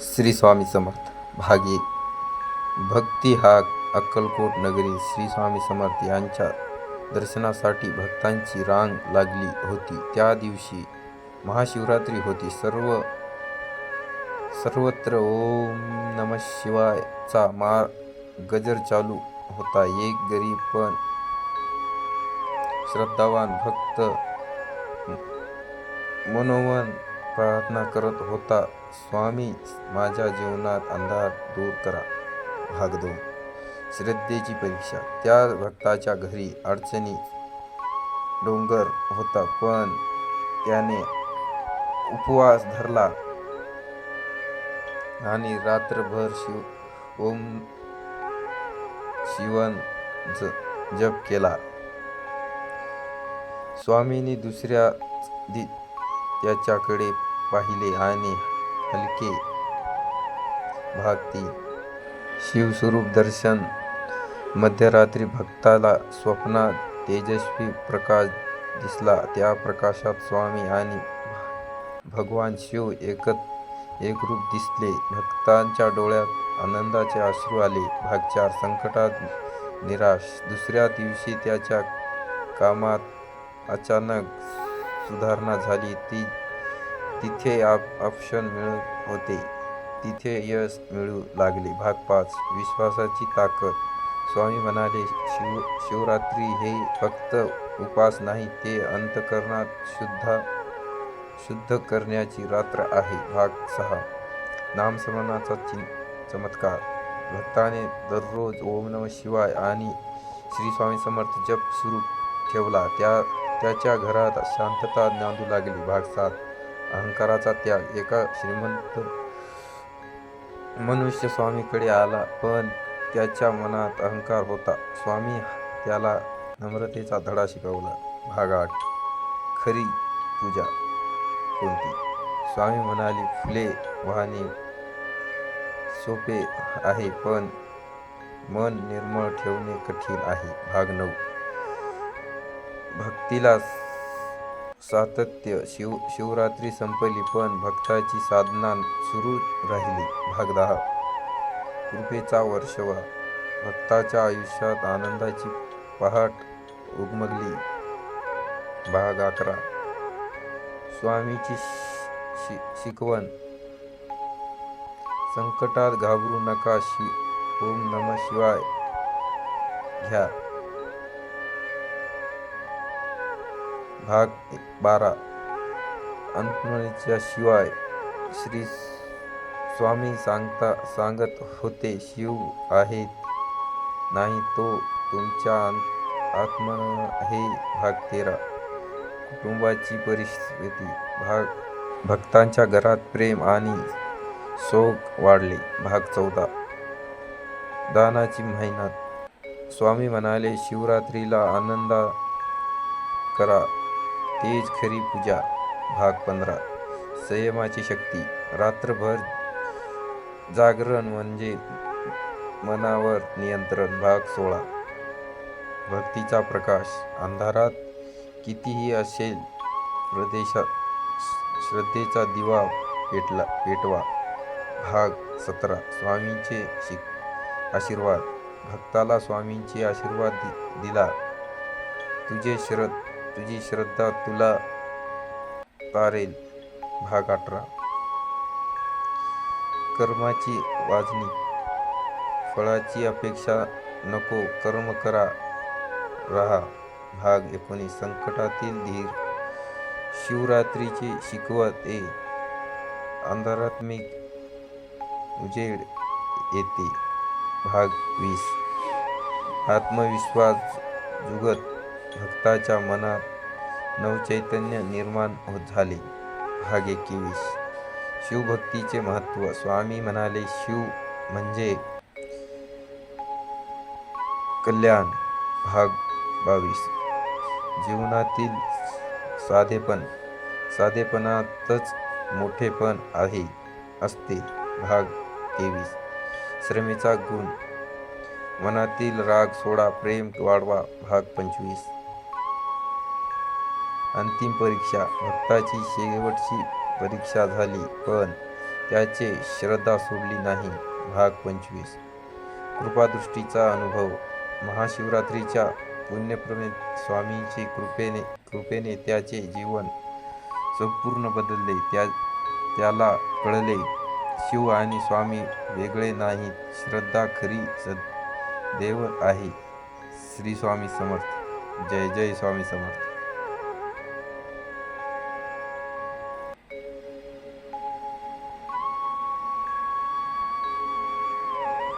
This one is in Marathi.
श्री स्वामी समर्थ. भाग. एक भक्ती हा अक्कलकोट नगरी श्री स्वामी समर्थ यांच्या दर्शनासाठी भक्तांची रांग लागली होती. त्या दिवशी महाशिवरात्री होती. सर्व सर्वत्र ओम नम शिवायचा मा गजर चालू होता. एक गरीब पण श्रद्धावान भक्त मनोमन प्रार्थना करत होता. स्वामी माझ्या जीवनात अंधार दूर करा. भाग दोन. श्रद्धेची परीक्षा. त्या भक्ताच्या घरी अडचणी डोंगर होता पण त्याने उपवास धरला आणि रात्रभर शिव ओम शिवन ज जप केला. स्वामींनी दुसऱ्या त्याच्याकडे पाहिले आणि हलके. भागती शिवस्वरूप दर्शन. मध्यरात्री भक्ताला स्वप्नात तेजस्वी प्रकाश दिसला. त्या प्रकाशात स्वामी आणि भगवान शिव एकत एकरूप दिसले. भक्तांच्या डोळ्यात आनंदाचे अश्रू आले. भाग चार संकटात निराश. दुसऱ्या दिवशी त्याच्या कामात अचानक सुधारणा झाली. ती तिथे आप ऑप्शन मिळत होते. तिथे यश मिळू लागले. भाग पाच. विश्वासाची ताकद. स्वामी म्हणाले शिव शिवरात्री हे फक्त उपास नाही ते अंतकरणात शुद्ध शुद्ध करण्याची रात्र आहे. भाग सहा. नामस्मरणाचा चिन चमत्कार. भक्ताने दररोज ओम नम शिवाय आणि श्री स्वामी समर्थ जप सुरू ठेवला. त्या त्याच्या घरात शांतता नांदू लागली. भाग सात. अहंकाराचा त्याग. एका श्रीमंत मनुष्य स्वामीकडे आला पण त्याच्या मनात अहंकार होता. स्वामी त्याला नम्रतेचा धडा शिकवला. भाग आठ खरी पूजा कोणती? स्वामी म्हणाले फुले वाहणे सोपे आहे पण मन निर्मळ ठेवणे कठीण आहे. भाग नऊ. भक्तीला सातत्य शिव शिवरात्री संपली पण भक्ताची साधना सुरू राहिली. भाग दहा. कृपेचा वर्षवा. भक्ताच्या आयुष्यात आनंदाची पहाट उगमगली भाग अकरा. स्वामीची शि शिकवण. संकटात घाबरू नका शि ओम नम शिवाय. घ्या. भाग बारा. अंतमणीच्या शिवाय श्री स्वामी सांगता सांगत होते शिव आहेत नाही तो तुमच्या आत्मन हे भाग तेरा. कुटुंबाची परिस्थिती भाग भक्तांच्या घरात प्रेम आणि शोक वाढले. भाग चौदा. दानाची मेहनत स्वामी म्हणाले शिवरात्रीला आनंदा करा. तेज खरी पूजा भाग पंधरा. संयमाची शक्ती. रात्रभर जागरण म्हणजे मनावर नियंत्रण भाग सोळा. भक्तीचा प्रकाश. अंधारात कितीही असेल प्रदेशात श्रद्धेचा दिवा पेटला पेटवा. भाग सतरा. स्वामींचे शिक आशीर्वाद. भक्ताला स्वामींचे आशीर्वाद दि दिला. तुझे श्रद्धा तुझी श्रद्धा तुला तारेल. भाग अठरा. कर्माची वाजणी. फळाची अपेक्षा नको कर्म करा. रहा. भाग एकोणीस. संकटातील धीर. शिवरात्रीची शिकवत ए अंधारात्मिक उजेड येते. भाग वीस. आत्मविश्वास जुगत. भक्ताच्या मनात नवचैतन्य निर्माण होत झाले. भाग एकवीस. शिवभक्तीचे महत्त्व. स्वामी म्हणाले शिव म्हणजे कल्याण. भाग बावीस. जीवनातील साधेपण. साधेपणातच मोठेपण आहे असते. भाग तेवीस. श्रमेचा गुण. मनातील राग सोडा प्रेम वाढवा. भाग पंचवीस. अंतिम परीक्षा. भक्ताची शेवटची परीक्षा झाली पण त्याचे श्रद्धा सोडली नाही. भाग पंचवीस. कृपादृष्टीचा अनुभव. महाशिवरात्रीच्या पुण्यप्रमे स्वामींची कृपेने कृपेने त्याचे जीवन संपूर्ण बदलले. त्या त्याला कळले शिव आणि स्वामी वेगळे नाहीत. श्रद्धा खरी सद देव आहे. श्री स्वामी समर्थ. जय जय स्वामी समर्थ.